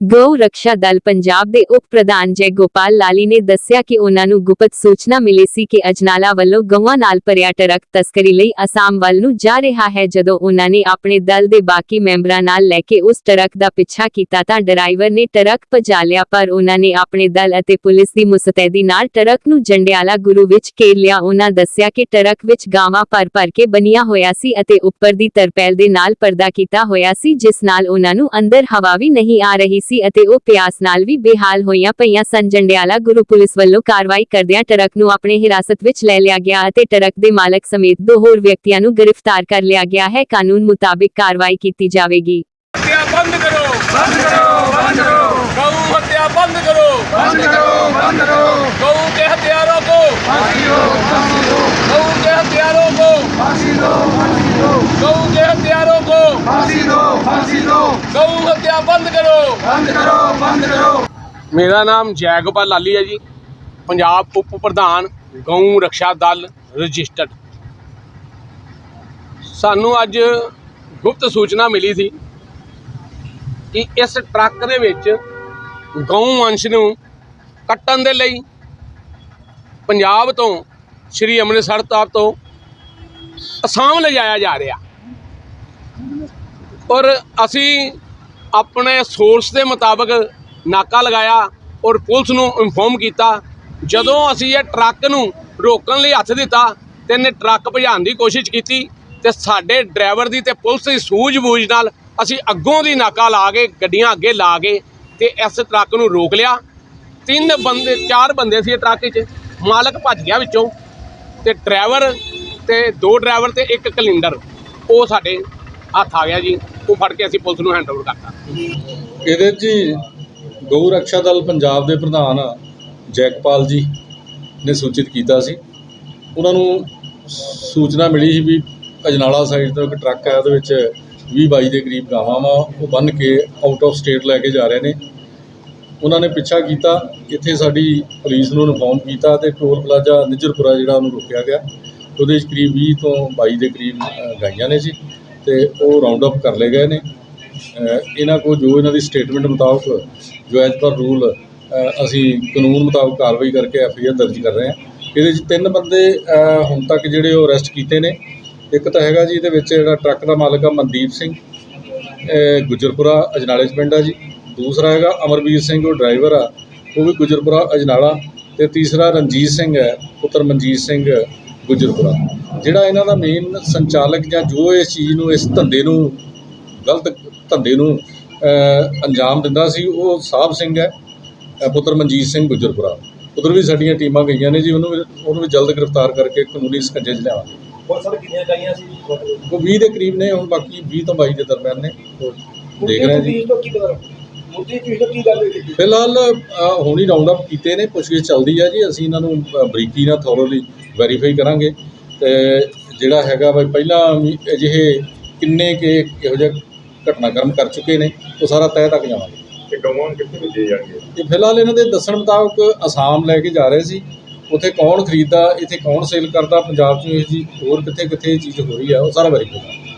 ਗਊ ਰੱਖਿਆ ਦਲ ਪੰਜਾਬ ਦੇ ਉਪ ਪ੍ਰਧਾਨ ਜੈ ਗੋਪਾਲ ਲਾਲੀ ਨੇ ਦੱਸਿਆ ਕਿ ਉਹਨਾਂ ਨੂੰ ਗੁਪਤ ਸੂਚਨਾ ਮਿਲੀ ਸੀ ਕਿ ਅਜਨਾਲਾ ਵੱਲੋਂ ਗਊਆਂ ਨਾਲ ਭਰਿਆ ਟਰੱਕ ਤਸਕਰੀ ਲਈ ਅਸਾਮ ਵੱਲ ਨੂੰ ਜਾ ਰਿਹਾ ਹੈ। ਜਦੋਂ ਉਹਨਾਂ ਨੇ ਆਪਣੇ ਦਲ ਦੇ ਬਾਕੀ ਮੈਂਬਰਾਂ ਨਾਲ ਲੈ ਕੇ ਉਸ ਟਰੱਕ ਦਾ ਪਿੱਛਾ ਕੀਤਾ ਤਾਂ ਡਰਾਈਵਰ ਨੇ ਟਰੱਕ ਭਜਾ ਲਿਆ, ਪਰ ਉਹਨਾਂ ਨੇ ਆਪਣੇ ਦਲ ਅਤੇ ਪੁਲਿਸ ਦੀ ਮੁਸਤੈਦੀ ਨਾਲ ਟਰੱਕ ਨੂੰ ਜੰਡਿਆਲਾ ਗੁਰੂ ਵਿੱਚ ਘੇਰ ਲਿਆ। ਉਹਨਾਂ ਦੱਸਿਆ ਕਿ ਟਰੱਕ ਵਿੱਚ ਗਾਵਾਂ ਭਰ ਭਰ ਕੇ ਬਣਿਆ ਹੋਇਆ ਸੀ ਅਤੇ ਉੱਪਰ ਦੀ ਤਰਪੈਲ ਦੇ ਨਾਲ ਪਰਦਾ ਕੀਤਾ ਹੋਇਆ ਸੀ, ਜਿਸ ਨਾਲ ਉਹਨਾਂ ਨੂੰ ਅੰਦਰ ਹਵਾ ਵੀ ਨਹੀਂ ਆ ਰਹੀ ਸੀ ਅਤੇ ਉਹ ਪਿਆਸ ਨਾਲ ਵੀ ਬੇਹਾਲ ਹੋਈਆਂ ਪਈਆਂ ਸਨ। ਜੰਡਿਆਲਾ ਗੁਰੂ ਪੁਲਿਸ ਵੱਲੋਂ ਕਾਰਵਾਈ ਕਰਦਿਆਂ ਟਰੱਕ ਨੂੰ ਆਪਣੇ ਹਿਰਾਸਤ ਵਿੱਚ ਲੈ ਲਿਆ ਗਿਆ ਅਤੇ ਟਰੱਕ ਦੇ ਮਾਲਕ ਸਮੇਤ ਦੋ ਹੋਰ ਵਿਅਕਤੀਆਂ ਨੂੰ ਗ੍ਰਿਫਤਾਰ ਕਰ ਲਿਆ ਗਿਆ ਹੈ। ਕਾਨੂੰਨ ਮੁਤਾਬਿਕ ਕਾਰਵਾਈ ਕੀਤੀ ਜਾਵੇਗੀ। ਬੰਦ ਕਰੋ। ਬੰਦ ਕਰੋ ਬੰਦ ਕਰੋ। ਗਊ ਹੱਤਿਆ ਬੰਦ ਕਰੋ। ਬੰਦ ਕਰੋ ਬੰਦ ਕਰੋ ਗਊ ਕੇ ਹੱਤਿਆਰੋਂ ਕੋ ਫਾਂਸੀ ਦਿਓ ਫਾਂਸੀ ਦਿਓ ਗਊ ਕੇ ਹੱਤਿਆਰੋਂ ਕੋ ਫਾਂਸੀ ਦਿਓ ਫਾਂਸੀ ਦਿਓ ਗਊ ਕੇ ਹੱਤਿਆਰੋਂ ਕੋ ਫਾਂਸੀ ਦਿਓ ਗਊ ਹੱਤਿਆ ਬੰਦ ਕਰੋ। ਬੰਦ ਕਰੋ ਬੰਦ ਕਰੋ। ਮੇਰਾ ਨਾਮ ਜੈ ਗੋਪਾਲ ਲਾਲੀ ਹੈ ਜੀ। ਪੰਜਾਬ ਉਪ ਪ੍ਰਧਾਨ ਗਊ ਰੱਖਿਆ ਦਲ ਰਜਿਸਟਰਡ। ਸਾਨੂੰ ਅੱਜ ਗੁਪਤ ਸੂਚਨਾ ਮਿਲੀ ਸੀ ਕਿ ਇਸ ਟਰੱਕ ਦੇ ਵਿੱਚ ਗਊ ਵੰਸ਼ ਨੂੰ ਕੱਟਣ ਦੇ ਲਈ ਪੰਜਾਬ ਤੋਂ ਸ਼੍ਰੀ ਅੰਮ੍ਰਿਤਸਰ ਸਾਹਿਬ ਤੋਂ ਅਸਾਮ ਲਿਜਾਇਆ ਜਾ ਰਿਹਾ। ਔਰ ਅਸੀਂ ਆਪਣੇ ਸੋਰਸ ਦੇ ਮੁਤਾਬਕ ਨਾਕਾ ਲਗਾਇਆ ਔਰ ਪੁਲਿਸ ਨੂੰ ਇਨਫੋਰਮ ਕੀਤਾ। ਜਦੋਂ ਅਸੀਂ ਇਹ ਟਰੱਕ ਨੂੰ ਰੋਕਣ ਲਈ ਹੱਥ ਦਿੱਤਾ ਤੇ ਇਹਨੇ ਟਰੱਕ ਭਜਾਉਣ ਦੀ ਕੋਸ਼ਿਸ਼ ਕੀਤੀ ਤੇ ਸਾਡੇ ਡਰਾਈਵਰ ਦੀ ਤੇ ਪੁਲਿਸ ਦੀ ਸੂਝ-ਬੂਝ ਨਾਲ ਅਸੀਂ ਅੱਗੋਂ ਦੀ ਨਾਕਾ ਲਾ ਕੇ, ਗੱਡੀਆਂ ਅੱਗੇ ਲਾ ਕੇ ਤੇ ਇਸ ਟਰੱਕ ਨੂੰ ਰੋਕ ਲਿਆ। ਤਿੰਨ ਬੰਦੇ, ਚਾਰ ਬੰਦੇ ਸੀ ਇਹ ਟਰੱਕ 'ਚ ਮਾਲਕ ਭੱਜ ਗਿਆ ਵਿੱਚੋਂ ਤੇ ਡਰਾਈਵਰ ਤੇ ਦੋ ਡਰਾਈਵਰ ਤੇ ਇੱਕ ਕਲਿੰਡਰ। ਉਹ ਸਾਡੇ ਹੱਥ ਆ ਗਿਆ ਜੀ, ਉਹ ਫੜ ਕੇ ਅਸੀਂ ਪੁਲਿਸ ਨੂੰ ਹੈਂਡਓਵਰ ਕਰਤਾ। ਇਹਦੇ 'ਚ ਜੀ ਗਊ ਰੱਖਿਆ ਦਲ ਪੰਜਾਬ ਦੇ ਪ੍ਰਧਾਨ ਜੈਕਪਾਲ ਜੀ ਨੇ ਸੂਚਿਤ ਕੀਤਾ ਸੀ। ਉਹਨਾਂ ਨੂੰ ਸੂਚਨਾ ਮਿਲੀ ਸੀ ਵੀ ਅਜਨਾਲਾ ਸਾਈਡ ਤੋਂ ਇੱਕ ਟਰੱਕ ਹੈ ਉਹਦੇ ਵਿੱਚ 20 22 ਦੇ ਕਰੀਬ ਗਾਵਾਂ ਵਾ, ਉਹ ਬੰਨ ਕੇ ਆਊਟ ਆਫ ਸਟੇਟ ਲੈ ਕੇ ਜਾ ਰਹੇ ਨੇ। ਉਹਨਾਂ ਨੇ ਪਿੱਛਾ ਕੀਤਾ, ਇੱਥੇ ਸਾਡੀ ਪੁਲਿਸ ਨੂੰ ਇਨਫੋਰਮ ਕੀਤਾ ਤੇ ਟੋਲ ਪਲਾਜ਼ਾ ਨਿਜਰਪੁਰਾ ਜਿਹੜਾ ਉਹਨੂੰ ਰੋਕਿਆ ਗਿਆ। ਉਹਦੇ ਵਿੱਚ ਕਰੀਬ 20 ਤੋਂ 22 ਦੇ ਕਰੀਬ ਗਾਈਆਂ ਨੇ ਜੀ ਤੇ ਉਹ ਰਾਉਂਡ ਅਪ ਕਰ ਲਏ ਗਏ ਨੇ। ਇਹਨਾਂ ਕੋਲ ਜੋ ਇਹਨਾਂ ਦੀ ਸਟੇਟਮੈਂਟ ਮੁਤਾਬਕ ਜੋ ਐਜ਼ ਪਰ ਰੂਲ ਅਸੀਂ ਕਾਨੂੰਨ ਮੁਤਾਬਕ ਕਾਰਵਾਈ ਕਰਕੇ ਐਫ ਆਈ ਆਰ ਦਰਜ ਕਰ ਰਹੇ ਹਾਂ। ਇਹਦੇ ਵਿੱਚ ਤਿੰਨ ਬੰਦੇ ਹੁਣ ਤੱਕ ਜਿਹੜੇ ਉਹ ਅਰੈਸਟ ਕੀਤੇ ਨੇ। ਇੱਕ ਤਾਂ ਹੈਗਾ ਜੀ ਇਹਦੇ ਵਿੱਚ ਜਿਹੜਾ ਟਰੱਕ ਦਾ ਮਾਲਕ ਆ ਮਨਦੀਪ ਸਿੰਘ ਅ, ਗੁਜਰਪੁਰਾ ਅਜਨਾਲੇ 'ਚ ਪਿੰਡ ਆ ਜੀ। ਦੂਸਰਾ ਹੈਗਾ ਅਮਰਵੀਰ ਸਿੰਘ ਉਹ ਡਰਾਈਵਰ ਆ। ਉਹ ਵੀ ਗੁਜਰਪੁਰਾ ਅਜਨਾਲਾ। ਤੇ ਤੀਸਰਾ ਰਣਜੀਤ ਸਿੰਘ ਹੈ ਪੁੱਤਰ ਮਨਜੀਤ ਸਿੰਘ। ਗੁਜਰਪੁਰਾ। ਜਿਹੜਾ ਇਹਨਾਂ ਦਾ ਮੇਨ ਸੰਚਾਲਕ ਜਾਂ ਜੋ ਇਸ ਚੀਜ਼ ਨੂੰ ਇਸ ਧੰਦੇ ਨੂੰ ਗਲਤ ਧੰਦੇ ਨੂੰ ਅੰਜਾਮ ਦਿੰਦਾ ਸੀ ਉਹ ਸਾਹਿਬ ਸਿੰਘ ਹੈ ਪੁੱਤਰ ਮਨਜੀਤ ਸਿੰਘ ਗੁਜਰਪੁਰਾ। ਉਧਰ ਵੀ ਸਾਡੀਆਂ ਟੀਮਾਂ ਗਈਆਂ ਨੇ ਜੀ ਉਹਨੂੰ ਉਹਨੂੰ ਵੀ ਜਲਦ ਗ੍ਰਿਫਤਾਰ ਕਰਕੇ ਕਾਨੂੰਨੀ ਸਕੰਜੇ 'ਚ ਲਿਆਵਾਂਗੇ। ਹੋਰ ਸਰ ਕਿੰਨੀਆਂ ਗਾਈਆਂ ਸੀ? ਉਹ 20 ਦੇ ਕਰੀਬ ਨੇ ਹੁਣ ਬਾਕੀ 20 ਤੋਂ 22 ਦੇ ਦਰਮਿਆਨ ਨੇ। ਦੇਖ ਰਹੇ ਜੀ। ਫਿਲਹਾਲ ਹੁਣ ਹੀ ਰਾਉਂਡ ਅਪ ਕੀਤੇ ਨੇ ਪੁੱਛਗਿੱਛ ਚੱਲਦੀ ਹੈ ਜੀ ਅਸੀਂ ਇਹਨਾਂ ਨੂੰ ਬਰੀਕੀ ਨਾਲ ਥੋਰੋਲੀ ਵੈਰੀਫਾਈ ਕਰਾਂਗੇ। ਤੇ ਜਿਹੜਾ ਹੈਗਾ ਵੀ ਪਹਿਲਾਂ ਵੀ ਅਜਿਹੇ ਕਿੰਨੇ ਕੇ ਇਹੋ ਜਿਹੇ ਘਟਨਾਕ੍ਰਮ ਕਰ ਚੁੱਕੇ ਨੇ ਉਹ ਸਾਰਾ ਤਹਿ ਤੱਕ ਜਾਵਾਂਗੇ। ਤੇ ਗਊਆਂ ਨੂੰ ਕਿੱਥੇ ਭੇਜੇ ਜਾਣਗੇ? ਇਹ ਫਿਲਹਾਲ ਇਹਨਾਂ ਦੇ ਦੱਸਣ ਮੁਤਾਬਕ ਅਸਾਮ ਲੈ ਕੇ ਜਾ ਰਹੇ ਸੀ। ਉੱਥੇ ਕੌਣ ਖਰੀਦਦਾ ਇੱਥੇ ਕੌਣ ਸੇਲ ਕਰਦਾ ਪੰਜਾਬ 'ਚ ਇਹ ਜੀ ਹੋਰ ਕਿੱਥੇ ਕਿੱਥੇ ਇਹ ਚੀਜ਼ ਹੋ ਰਹੀ ਆ ਉਹ ਸਾਰਾ ਵੈਰੀਫਾਈ ਕਰਾਂਗੇ।